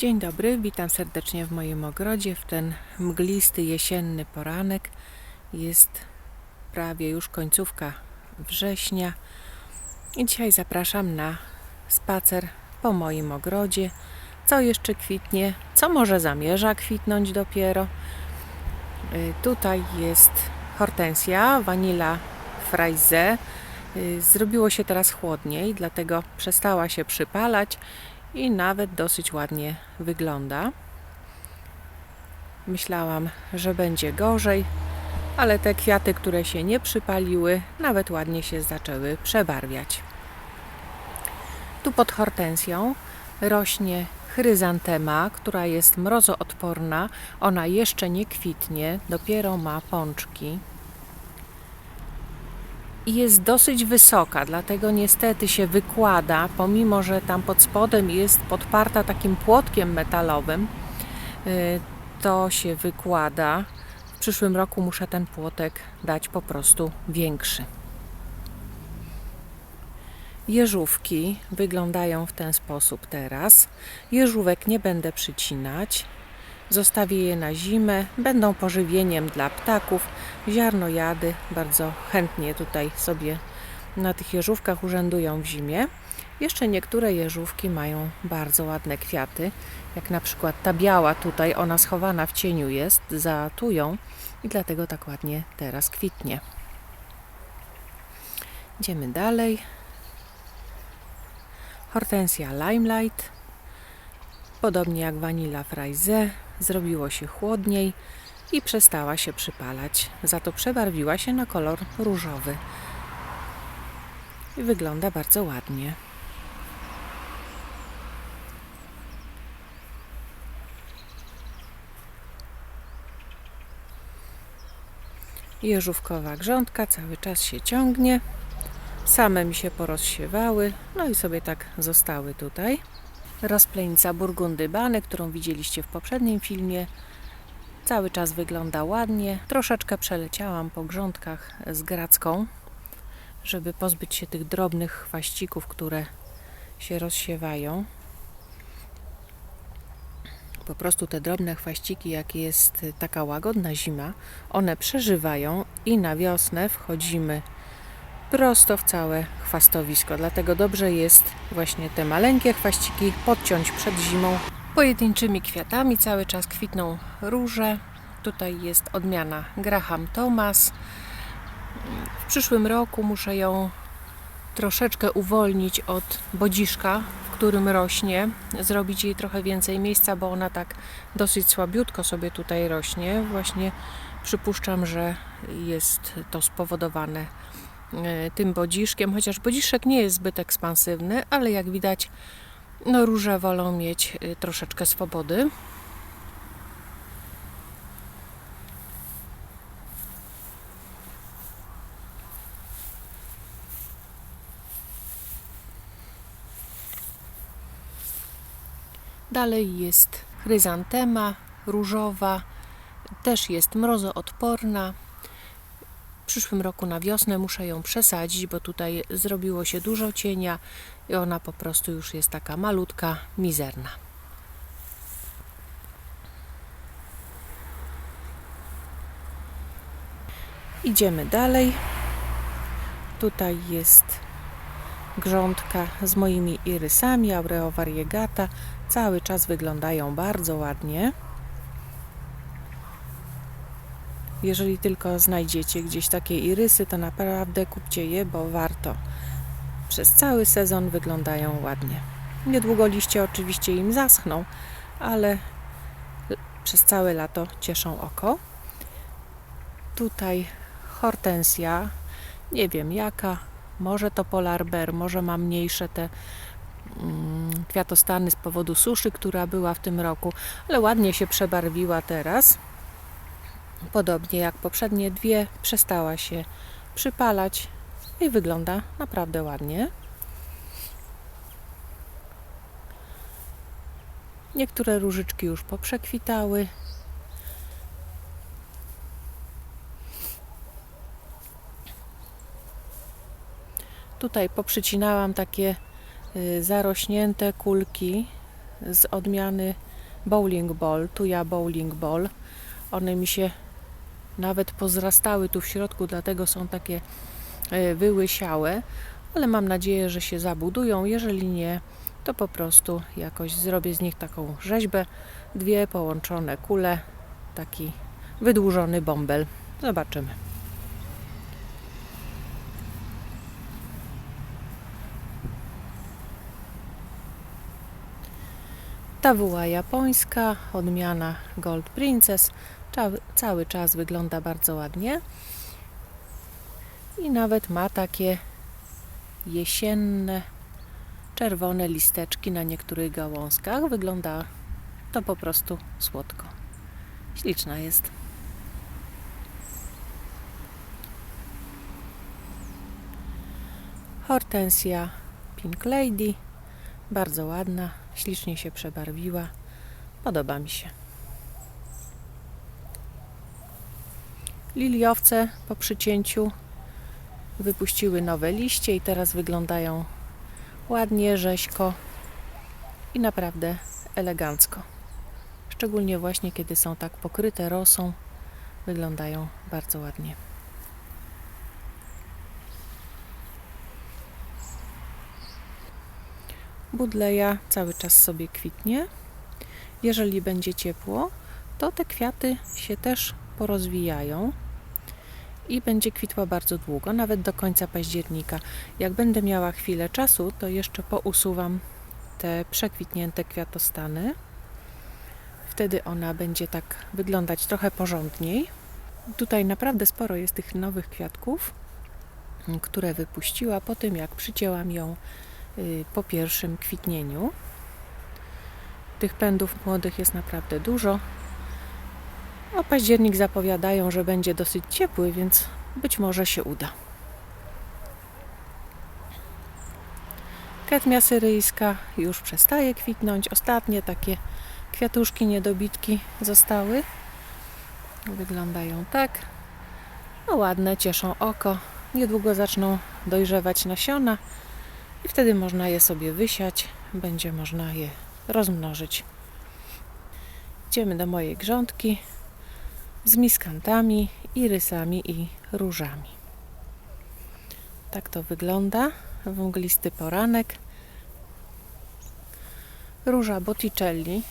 Dzień dobry, witam serdecznie w moim ogrodzie. W ten mglisty jesienny poranek jest prawie już końcówka września. I dzisiaj zapraszam na spacer po moim ogrodzie. Co jeszcze kwitnie, co może zamierza kwitnąć dopiero. Y, Tutaj jest hortensja, vanilla fraise. Y, Zrobiło się teraz chłodniej, dlatego przestała się przypalać i nawet dosyć ładnie wygląda. Myślałam, że będzie gorzej, ale te kwiaty, które się nie przypaliły, nawet ładnie się zaczęły przebarwiać. Tu pod hortensją rośnie chryzantema, która jest mrozoodporna. Ona jeszcze nie kwitnie, dopiero ma pączki jest dosyć wysoka, dlatego niestety się wykłada, pomimo że tam pod spodem jest podparta takim płotkiem metalowym, y, to się wykłada. W przyszłym roku muszę ten płotek dać po prostu większy. Jeżówki wyglądają w ten sposób teraz. Jeżówek nie będę przycinać. Zostawię je na zimę, będą pożywieniem dla ptaków. Ziarnojady bardzo chętnie tutaj sobie na tych jeżówkach urzędują w zimie. Jeszcze niektóre jeżówki mają bardzo ładne kwiaty, jak na przykład ta biała tutaj, ona schowana w cieniu jest, za tują i dlatego tak ładnie teraz kwitnie. Idziemy dalej. Hortensja Limelight. Podobnie jak Vanilla Fraise, zrobiło się chłodniej i przestała się przypalać. Za to przebarwiła się na kolor różowy. I wygląda bardzo ładnie. Jeżówkowa grządka cały czas się ciągnie. Same mi się porozsiewały, no i sobie tak zostały tutaj. Rozplenica burgundy bany, którą widzieliście w poprzednim filmie. Cały czas wygląda ładnie. Troszeczkę przeleciałam po grządkach z gracką, żeby pozbyć się tych drobnych chwaścików, które się rozsiewają. Po prostu te drobne chwaściki, jak jest taka łagodna zima, one przeżywają i na wiosnę wchodzimy prosto w całe chwastowisko. Dlatego dobrze jest właśnie te maleńkie chwaściki podciąć przed zimą. Pojedynczymi kwiatami cały czas kwitną róże. Tutaj jest odmiana Graham Thomas. W przyszłym roku muszę ją troszeczkę uwolnić od bodziszka, w którym rośnie, zrobić jej trochę więcej miejsca, bo ona tak dosyć słabiutko sobie tutaj rośnie. Właśnie przypuszczam, że jest to spowodowane tym bodziszkiem, chociaż bodziszek nie jest zbyt ekspansywny, ale jak widać, no róże wolą mieć e, troszeczkę swobody. Dalej jest chryzantema różowa, też jest mrozoodporna. Przyszłym roku na wiosnę muszę ją przesadzić, bo tutaj zrobiło się dużo cienia i ona po prostu już jest taka malutka, mizerna. Idziemy dalej. Tutaj jest grządka z moimi irysami, Aureo variegata. Cały czas wyglądają bardzo ładnie. Jeżeli tylko znajdziecie gdzieś takie irysy, to naprawdę kupcie je, bo warto. Przez cały sezon wyglądają ładnie. Niedługo liście oczywiście im zaschną, ale przez całe lato cieszą oko. Tutaj hortensja, nie wiem jaka, może to polarber, może ma mniejsze te mm, kwiatostany z powodu suszy, która była w tym roku, ale ładnie się przebarwiła teraz. Podobnie jak poprzednie dwie, przestała się przypalać i wygląda naprawdę ładnie. Niektóre różyczki już poprzekwitały. Tutaj poprzycinałam takie y, zarośnięte kulki z odmiany Bowling Ball, tuja Bowling Ball. One mi się nawet pozrastały tu w środku, dlatego są takie e, wyłysiałe, ale mam nadzieję, że się zabudują. Jeżeli nie, to po prostu jakoś zrobię z nich taką rzeźbę. Dwie połączone kule, taki wydłużony bąbel. Zobaczymy. Ta była japońska, odmiana Gold Princess. Cały czas wygląda bardzo ładnie. I nawet ma takie jesienne, czerwone listeczki na niektórych gałązkach. Wygląda to po prostu słodko. Śliczna jest. Hortensja Pink Lady. Bardzo ładna, ślicznie się przebarwiła. Podoba mi się. Liliowce po przycięciu wypuściły nowe liście i teraz wyglądają ładnie, rzeźko i naprawdę elegancko. Szczególnie właśnie kiedy są tak pokryte rosą, wyglądają bardzo ładnie. Budleja cały czas sobie kwitnie. Jeżeli będzie ciepło, to te kwiaty się też porozwijają i będzie kwitła bardzo długo, nawet do końca października. Jak będę miała chwilę czasu, to jeszcze pousuwam te przekwitnięte kwiatostany. Wtedy ona będzie tak wyglądać trochę porządniej. Tutaj naprawdę sporo jest tych nowych kwiatków, które wypuściła po tym, jak przycięłam ją y, po pierwszym kwitnieniu. Tych pędów młodych jest naprawdę dużo. A październik zapowiadają, że będzie dosyć ciepły, więc być może się uda. Ketmia syryjska już przestaje kwitnąć. Ostatnie takie kwiatuszki, niedobitki zostały. Wyglądają tak. No ładne, cieszą oko. Niedługo zaczną dojrzewać nasiona i wtedy można je sobie wysiać. Będzie można je rozmnożyć. Idziemy do mojej grządki z miskantami, irysami i różami. Tak to wygląda w mglisty poranek. Róża Botticelli.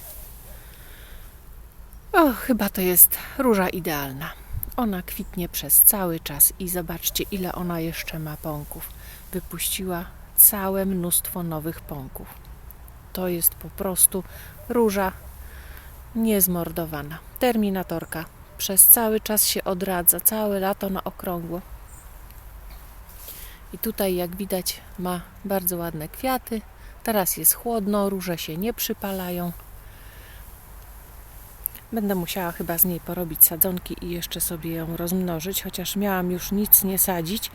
O, chyba to jest róża idealna. Ona kwitnie przez cały czas i zobaczcie, ile ona jeszcze ma pąków. Wypuściła całe mnóstwo nowych pąków. To jest po prostu róża niezmordowana. Terminatorka przez cały czas się odradza, całe lato na okrągło. I tutaj, jak widać, ma bardzo ładne kwiaty. Teraz jest chłodno, róże się nie przypalają. Będę musiała chyba z niej porobić sadzonki i jeszcze sobie ją rozmnożyć, chociaż miałam już nic nie sadzić.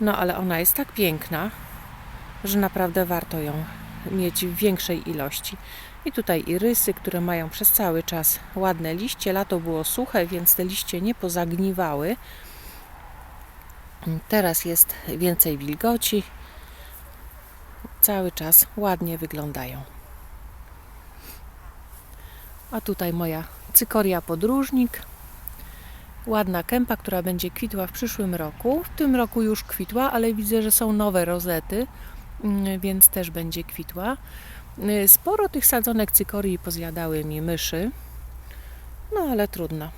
No ale ona jest tak piękna, że naprawdę warto ją mieć w większej ilości. I tutaj irysy, które mają przez cały czas ładne liście. Lato było suche, więc te liście nie pozagniwały. Teraz jest więcej wilgoci. Cały czas ładnie wyglądają. A tutaj moja cykoria podróżnik. Ładna kępa, która będzie kwitła w przyszłym roku. W tym roku już kwitła, ale widzę, że są nowe rozety, mm, więc też będzie kwitła. Y, Sporo tych sadzonek cykorii pozjadały mi myszy, no ale trudno.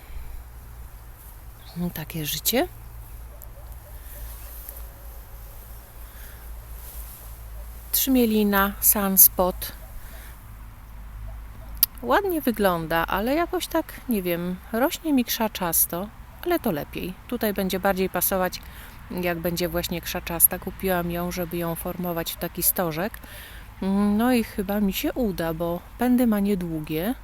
Takie życie. Trzmielina, sunspot. Ładnie wygląda, ale jakoś tak, nie wiem, rośnie mi krzaczasto, ale to lepiej. Tutaj będzie bardziej pasować, jak będzie właśnie krzaczasta. Kupiłam ją, żeby ją formować w taki stożek. No i chyba mi się uda, bo pędy ma niedługie.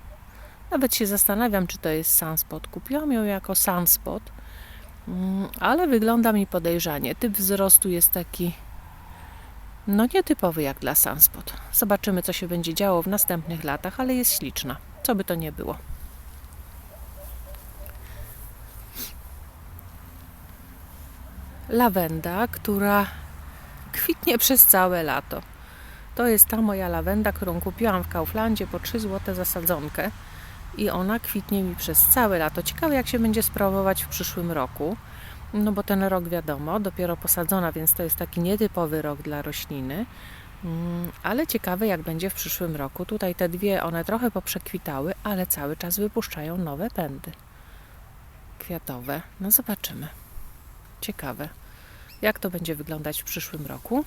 Nawet się zastanawiam, czy to jest sunspot. Kupiłam ją jako sunspot, mm, ale wygląda mi podejrzanie. Typ wzrostu jest taki no nietypowy jak dla sunspot. Zobaczymy, co się będzie działo w następnych latach, ale jest śliczna. Co by to nie było. Lawenda, która kwitnie przez całe lato. To jest ta moja lawenda, którą kupiłam w Kauflandzie po 3 zł za sadzonkę. I ona kwitnie mi przez całe lato. Ciekawe, jak się będzie sprawować w przyszłym roku. No bo ten rok wiadomo, dopiero posadzona, więc to jest taki nietypowy rok dla rośliny. Mm, Ale ciekawe, jak będzie w przyszłym roku. Tutaj te dwie, one trochę poprzekwitały, ale cały czas wypuszczają nowe pędy kwiatowe. No zobaczymy. Ciekawe, jak to będzie wyglądać w przyszłym roku.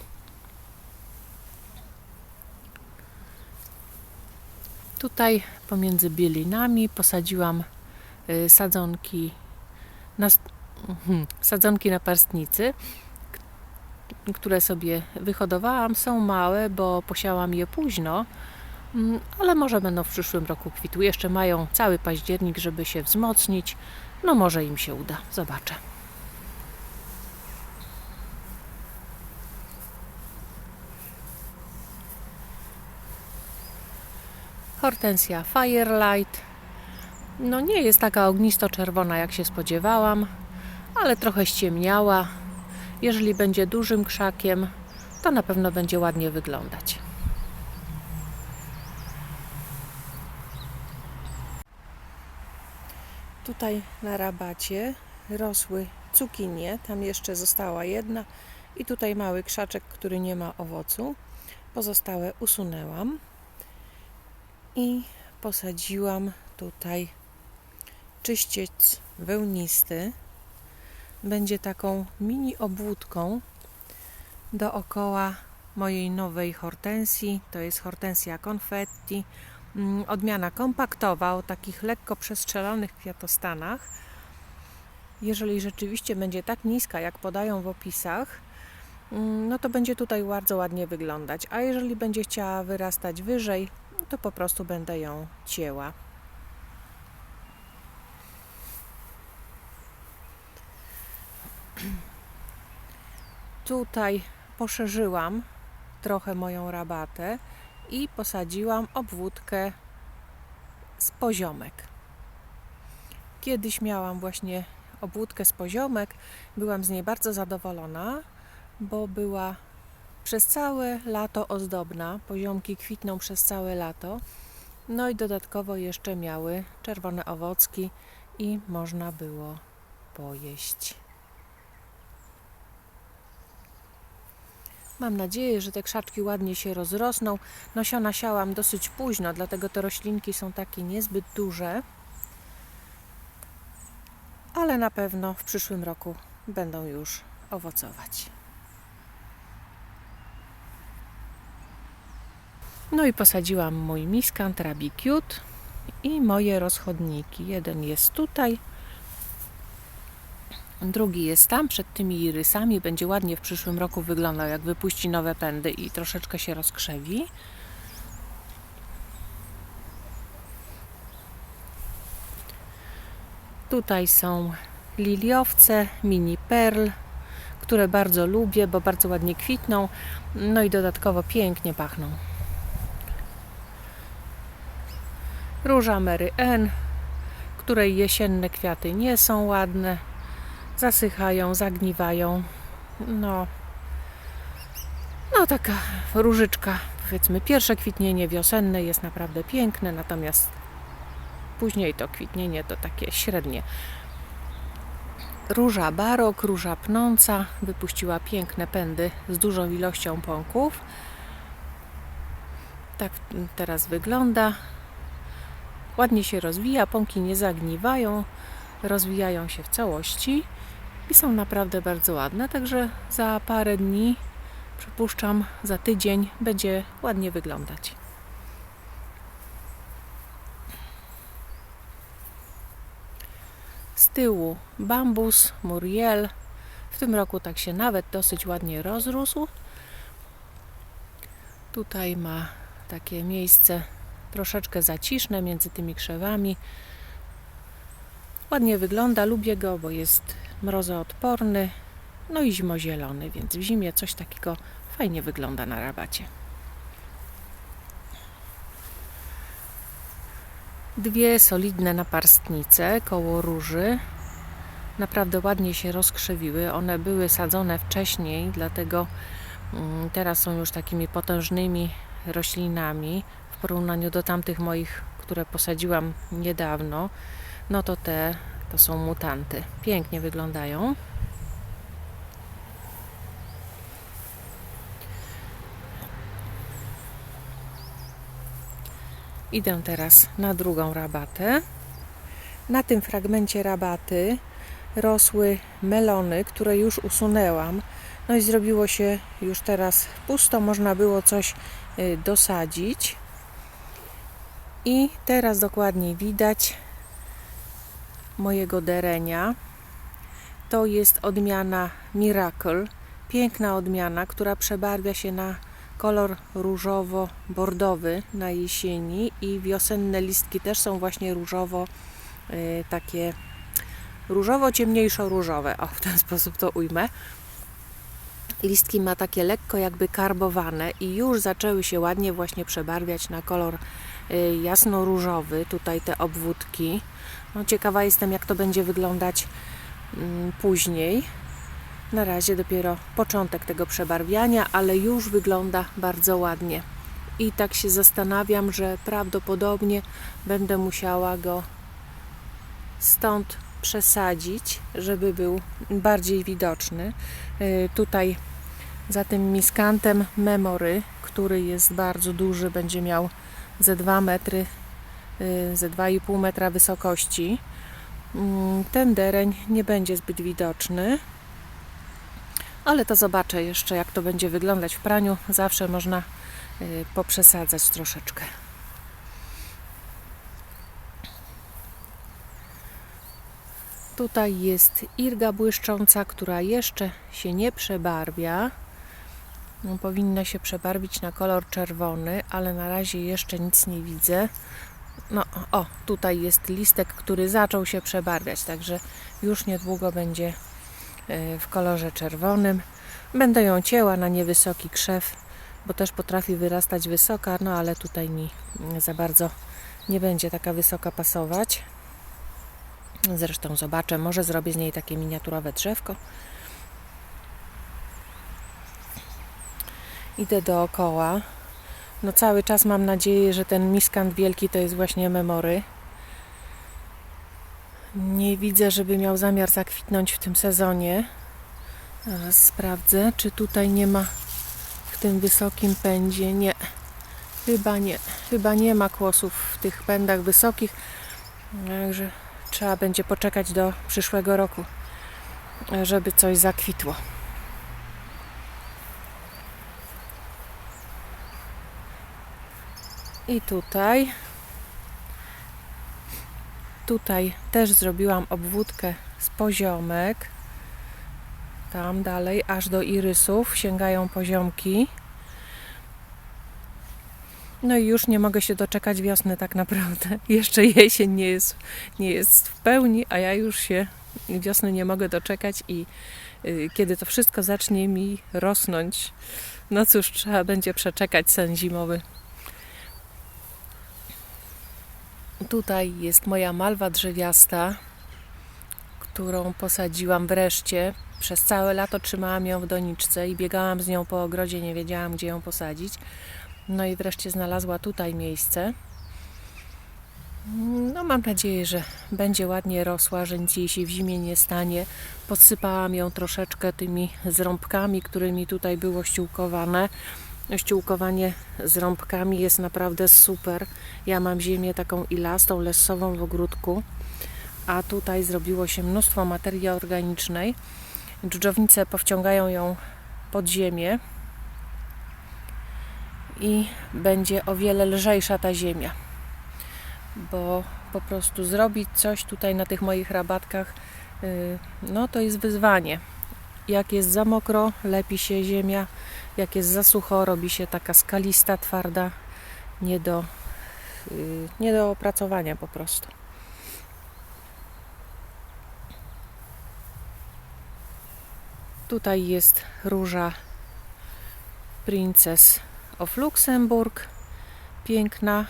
Tutaj pomiędzy bielinami posadziłam y, sadzonki na, mhm, sadzonki na parstnicy, k- które sobie wyhodowałam. Są małe, bo posiałam je późno, mm, ale może będą w przyszłym roku kwitły. Jeszcze mają cały październik, żeby się wzmocnić. No może im się uda. Zobaczę. Hortensja Firelight. No nie jest taka ognisto-czerwona jak się spodziewałam, ale trochę ściemniała. Jeżeli będzie dużym krzakiem, to na pewno będzie ładnie wyglądać. Tutaj na rabacie rosły cukinie, tam jeszcze została jedna i tutaj mały krzaczek, który nie ma owocu. Pozostałe usunęłam i posadziłam tutaj czyściec wełnisty. Będzie taką mini obwódką dookoła mojej nowej hortensji. To jest hortensja confetti. Mm, Odmiana kompaktowa o takich lekko przestrzelonych kwiatostanach. Jeżeli rzeczywiście będzie tak niska, jak podają w opisach, mm, no to będzie tutaj bardzo ładnie wyglądać. A jeżeli będzie chciała wyrastać wyżej, to po prostu będę ją cięła. Tutaj poszerzyłam trochę moją rabatę i posadziłam obwódkę z poziomek. Kiedyś miałam właśnie obwódkę z poziomek, byłam z niej bardzo zadowolona, bo była przez całe lato ozdobna. Poziomki kwitną przez całe lato. No i dodatkowo jeszcze miały czerwone owocki i można było pojeść. Mam nadzieję, że te krzaczki ładnie się rozrosną. Nasiona siałam dosyć późno, dlatego te roślinki są takie niezbyt duże. Ale na pewno w przyszłym roku będą już owocować. No i posadziłam mój miskant Rabi Cute i moje rozchodniki. Jeden jest tutaj, drugi jest tam, przed tymi irysami. Będzie ładnie w przyszłym roku wyglądał, jak wypuści nowe pędy i troszeczkę się rozkrzewi. Tutaj są liliowce, mini perl, które bardzo lubię, bo bardzo ładnie kwitną, no i dodatkowo pięknie pachną. Róża Mary N, której jesienne kwiaty nie są ładne, zasychają, zagniwają. No, no taka różyczka, powiedzmy, pierwsze kwitnienie wiosenne jest naprawdę piękne, natomiast później to kwitnienie to takie średnie. Róża barok, róża pnąca, wypuściła piękne pędy z dużą ilością pąków. Tak teraz wygląda. Ładnie się rozwija, pąki nie zagniwają, rozwijają się w całości i są naprawdę bardzo ładne. Także za parę dni, przypuszczam, za tydzień będzie ładnie wyglądać. Z tyłu bambus, muriel. W tym roku tak się nawet dosyć ładnie rozrósł. Tutaj ma takie miejsce troszeczkę zaciszne między tymi krzewami. Ładnie wygląda, lubię go, bo jest mrozoodporny, no i zimozielony, więc w zimie coś takiego fajnie wygląda na rabacie. Dwie solidne naparstnice koło róży. Naprawdę ładnie się rozkrzewiły. One były sadzone wcześniej, dlatego Mm, Teraz są już takimi potężnymi roślinami porównaniu do tamtych moich, które posadziłam niedawno. No to te to są mutanty. Pięknie wyglądają. Idę teraz na drugą rabatę. Na tym fragmencie rabaty rosły melony, które już usunęłam. No i zrobiło się już teraz pusto, można było coś y, dosadzić. I teraz dokładnie widać mojego derenia. To jest odmiana Miracle, piękna odmiana, która przebarwia się na kolor różowo-bordowy na jesieni i wiosenne listki też są właśnie różowo y, takie różowo ciemniejszo różowe. O, w ten sposób to ujmę. Listki ma takie lekko jakby karbowane i już zaczęły się ładnie właśnie przebarwiać na kolor jasno-różowy. Tutaj te obwódki. No, ciekawa jestem, jak to będzie wyglądać mm, później. Na razie dopiero początek tego przebarwiania, ale już wygląda bardzo ładnie. I tak się zastanawiam, że prawdopodobnie będę musiała go stąd przesadzić, żeby był bardziej widoczny. Y, Tutaj za tym miskantem memory, który jest bardzo duży, będzie miał ze 2 metry, y, ze 2,5 metra wysokości. Mm, Ten dereń nie będzie zbyt widoczny, ale to zobaczę jeszcze, jak to będzie wyglądać w praniu. Zawsze można y, poprzesadzać troszeczkę. Tutaj jest irga błyszcząca, która jeszcze się nie przebarwia. No, powinna się przebarwić na kolor czerwony, ale na razie jeszcze nic nie widzę. No, o, tutaj jest listek, który zaczął się przebarwiać, także już niedługo będzie e, w kolorze czerwonym. Będę ją cięła na niewysoki krzew, bo też potrafi wyrastać wysoka, no ale tutaj mi za bardzo nie będzie taka wysoka pasować. Zresztą zobaczę, może zrobię z niej takie miniaturowe drzewko. Idę dookoła. No cały czas mam nadzieję, że ten miskant wielki to jest właśnie memory. Nie widzę, żeby miał zamiar zakwitnąć w tym sezonie. Zaraz sprawdzę, czy tutaj nie ma w tym wysokim pędzie. Nie, chyba nie. Chyba nie ma kłosów w tych pędach wysokich. Także trzeba będzie poczekać do przyszłego roku, żeby coś zakwitło. I tutaj. Tutaj też zrobiłam obwódkę z poziomek. Tam dalej, aż do irysów sięgają poziomki. No i już nie mogę się doczekać wiosny tak naprawdę. Jeszcze jesień nie jest, nie jest w pełni, a ja już się wiosny nie mogę doczekać i y, kiedy to wszystko zacznie mi rosnąć, no cóż, trzeba będzie przeczekać sen zimowy. Tutaj jest moja malwa drzewiasta, którą posadziłam wreszcie. Przez całe lato trzymałam ją w doniczce i biegałam z nią po ogrodzie, nie wiedziałam gdzie ją posadzić. No i wreszcie znalazła tutaj miejsce. No mam nadzieję, że będzie ładnie rosła, że nic jej się w zimie nie stanie. Podsypałam ją troszeczkę tymi zrąbkami, którymi tutaj było ściółkowane. Ściółkowanie z rąbkami jest naprawdę super. Ja mam ziemię taką ilastą, lesową w ogródku, a tutaj zrobiło się mnóstwo materii organicznej. Dżdżownice powciągają ją pod ziemię i będzie o wiele lżejsza ta ziemia. Bo po prostu zrobić coś tutaj na tych moich rabatkach, yy, no to jest wyzwanie. Jak jest za mokro, lepi się ziemia, jak jest za sucho, robi się taka skalista, twarda, nie do, yy, nie do opracowania po prostu. Tutaj jest róża Princess of Luxemburg. Piękna.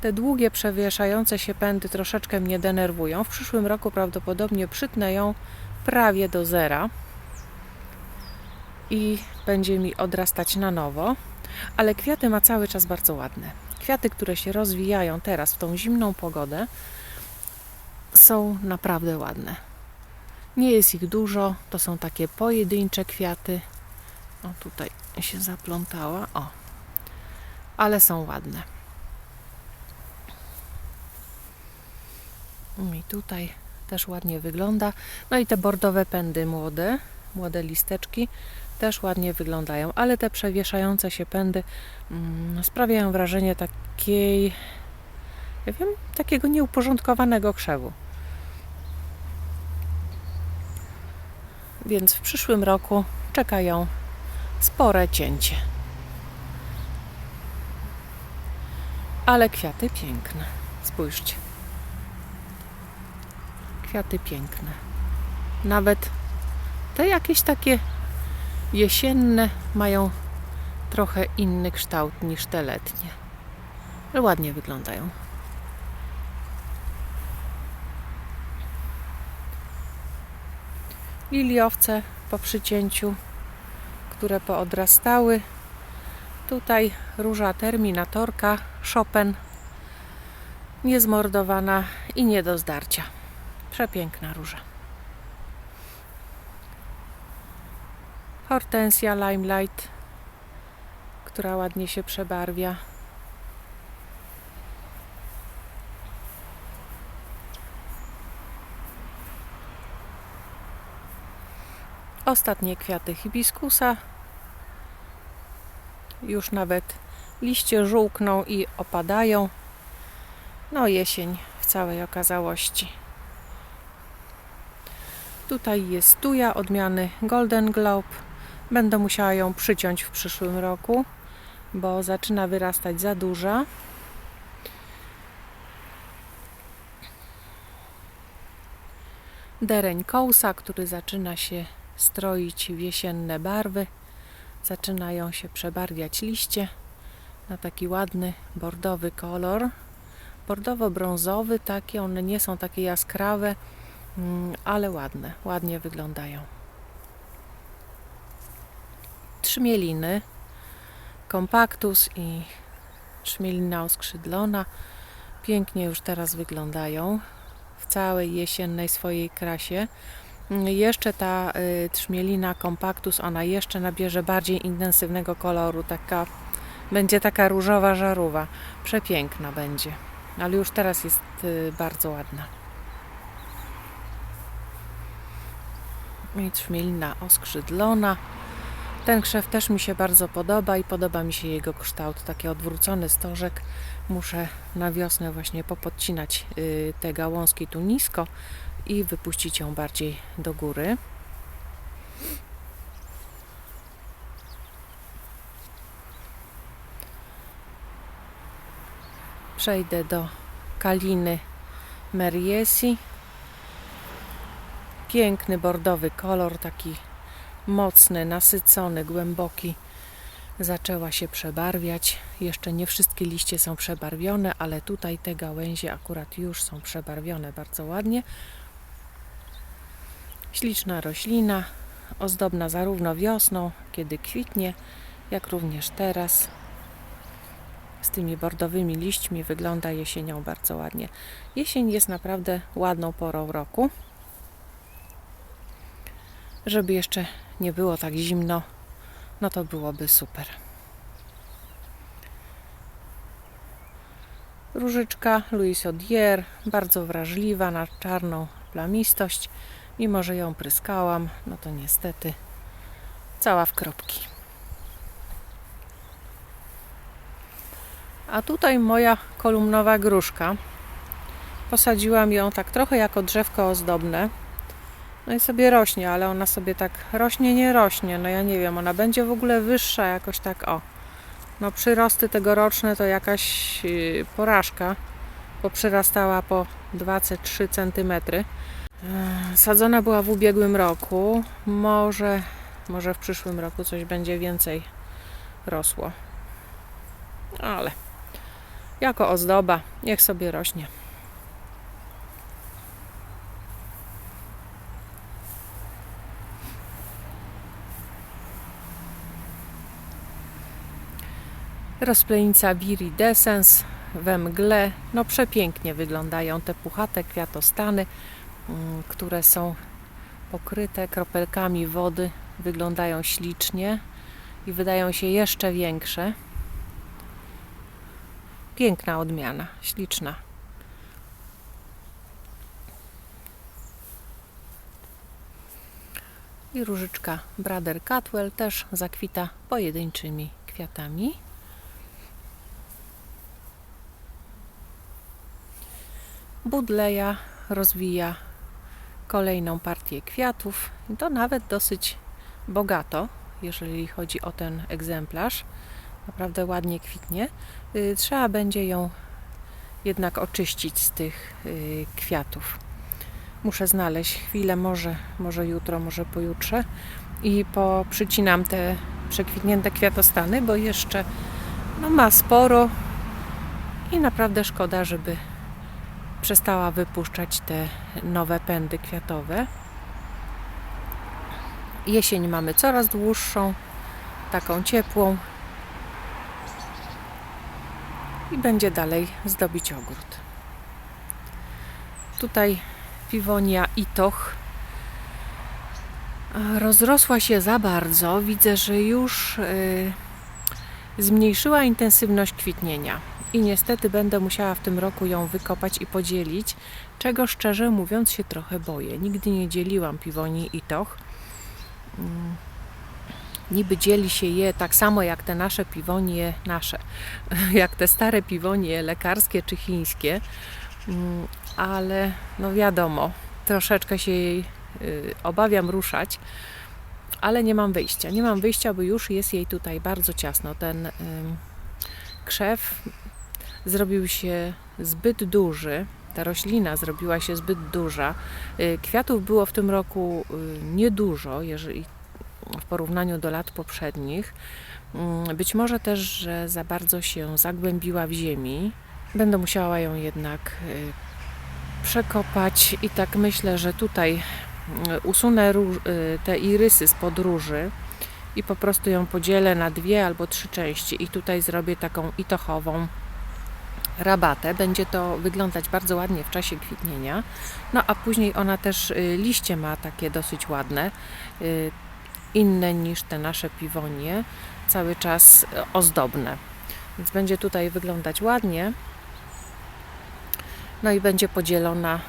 Te długie, przewieszające się pędy troszeczkę mnie denerwują. W przyszłym roku prawdopodobnie przytnę ją prawie do zera. I będzie mi odrastać na nowo, ale kwiaty ma cały czas bardzo ładne. Kwiaty, które się rozwijają teraz w tą zimną pogodę, są naprawdę ładne. Nie jest ich dużo, to są takie pojedyncze kwiaty. O, tutaj się zaplątała. O, ale są ładne. I tutaj też ładnie wygląda. No i te bordowe pędy młode, młode listeczki też ładnie wyglądają, ale te przewieszające się pędy mm, sprawiają wrażenie takiej, ja wiem, takiego nieuporządkowanego krzewu. Więc w przyszłym roku czekają spore cięcie. Ale kwiaty piękne. Spójrzcie. Kwiaty piękne. Nawet te jakieś takie jesienne mają trochę inny kształt niż te letnie. Ale ładnie wyglądają. Liliowce po przycięciu, które poodrastały. Tutaj róża terminatorka Chopin niezmordowana i nie do zdarcia. Przepiękna róża. Hortensja Limelight, która ładnie się przebarwia. Ostatnie kwiaty hibiskusa. Już nawet liście żółkną i opadają. No jesień w całej okazałości. Tutaj jest tuja odmiany Golden Globe. Będę musiała ją przyciąć w przyszłym roku, bo zaczyna wyrastać za duża. Dereń kołsa, który zaczyna się stroić w jesienne barwy. Zaczynają się przebarwiać liście na taki ładny bordowy kolor. Bordowo-brązowy, takie one nie są takie jaskrawe, mm, ale ładne, ładnie wyglądają. Trzmieliny, kompaktus i trzmielina oskrzydlona pięknie już teraz wyglądają w całej jesiennej swojej krasie. Jeszcze ta y, trzmielina compactus, ona jeszcze nabierze bardziej intensywnego koloru, taka będzie taka różowa żarówa. Przepiękna będzie, ale już teraz jest y, bardzo ładna. I trzmielina oskrzydlona. Ten krzew też mi się bardzo podoba i podoba mi się jego kształt, taki odwrócony stożek. Muszę na wiosnę właśnie popodcinać y, te gałązki tu nisko, i wypuścić ją bardziej do góry. Przejdę do kaliny Meriesi. Piękny bordowy kolor, taki mocny, nasycony, głęboki. Zaczęła się przebarwiać. Jeszcze nie wszystkie liście są przebarwione, ale tutaj te gałęzie akurat już są przebarwione bardzo ładnie. Śliczna roślina, ozdobna zarówno wiosną, kiedy kwitnie, jak również teraz. Z tymi bordowymi liśćmi wygląda jesienią bardzo ładnie. Jesień jest naprawdę ładną porą roku. Żeby jeszcze nie było tak zimno, no to byłoby super. Różyczka Louis Odier, bardzo wrażliwa na czarną plamistość. Mimo, że ją pryskałam, no to niestety cała w kropki. A tutaj moja kolumnowa gruszka. Posadziłam ją tak trochę jako drzewko ozdobne. No i sobie rośnie, ale ona sobie tak rośnie, nie rośnie. No ja nie wiem, ona będzie w ogóle wyższa jakoś tak o. No przyrosty tegoroczne to jakaś yy, porażka, bo przyrastała po 2-3 cm. Sadzona była w ubiegłym roku. Może, może w przyszłym roku coś będzie więcej rosło. Ale jako ozdoba, niech sobie rośnie. Rozplenica viridescens we mgle. No przepięknie wyglądają te puchate kwiatostany, mm, które są pokryte kropelkami wody. Wyglądają ślicznie i wydają się jeszcze większe. Piękna odmiana, śliczna. I różyczka Brother Catwell też zakwita pojedynczymi kwiatami. Budleja rozwija kolejną partię kwiatów. I To nawet dosyć bogato, jeżeli chodzi o ten egzemplarz. Naprawdę ładnie kwitnie. Y, Trzeba będzie ją jednak oczyścić z tych y, kwiatów. Muszę znaleźć chwilę, może, może jutro, może pojutrze i poprzycinam te przekwitnięte kwiatostany, bo jeszcze no, ma sporo i naprawdę szkoda, żeby przestała wypuszczać te nowe pędy kwiatowe. Jesień mamy coraz dłuższą, taką ciepłą i będzie dalej zdobić ogród. Tutaj piwonia itoch rozrosła się za bardzo. Widzę, że już y, zmniejszyła intensywność kwitnienia i niestety będę musiała w tym roku ją wykopać i podzielić, czego szczerze mówiąc się trochę boję. Nigdy nie dzieliłam piwonii itoch. Mm, Niby dzieli się je tak samo jak te nasze piwonie, nasze, jak te stare piwonie lekarskie czy chińskie, Mm, ale no wiadomo, troszeczkę się jej y, obawiam ruszać, ale nie mam wyjścia. Nie mam wyjścia, bo już jest jej tutaj bardzo ciasno. Ten krzew zrobił się zbyt duży, ta roślina zrobiła się zbyt duża. Y, Kwiatów było w tym roku y, niedużo, jeżeli w porównaniu do lat poprzednich. Mm, Być może też, że za bardzo się zagłębiła w ziemi. Będę musiała ją jednak y, przekopać i tak myślę, że tutaj usunę te irysy z podróży i po prostu ją podzielę na dwie albo trzy części i tutaj zrobię taką itochową rabatę. Będzie to wyglądać bardzo ładnie w czasie kwitnienia. No a później ona też y, liście ma takie dosyć ładne, y, inne niż te nasze piwonie, cały czas y, ozdobne. Więc będzie tutaj wyglądać ładnie. No i będzie podzielona.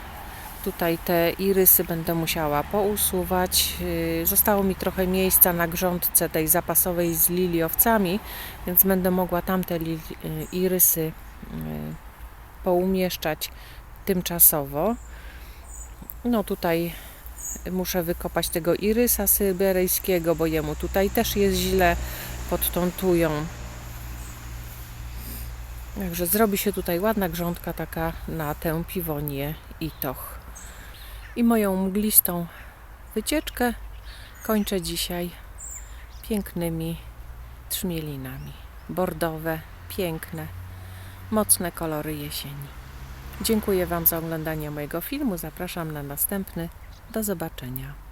Tutaj te irysy będę musiała pousuwać. Zostało mi trochę miejsca na grządce tej zapasowej z liliowcami, więc będę mogła tamte irysy poumieszczać tymczasowo. No tutaj muszę wykopać tego irysa syberyjskiego, bo jemu tutaj też jest źle pod tą tują. Także zrobi się tutaj ładna grządka taka na tę piwonię i toch. I moją mglistą wycieczkę kończę dzisiaj pięknymi trzmielinami. Bordowe, piękne, mocne kolory jesieni. Dziękuję Wam za oglądanie mojego filmu. Zapraszam na następny. Do zobaczenia.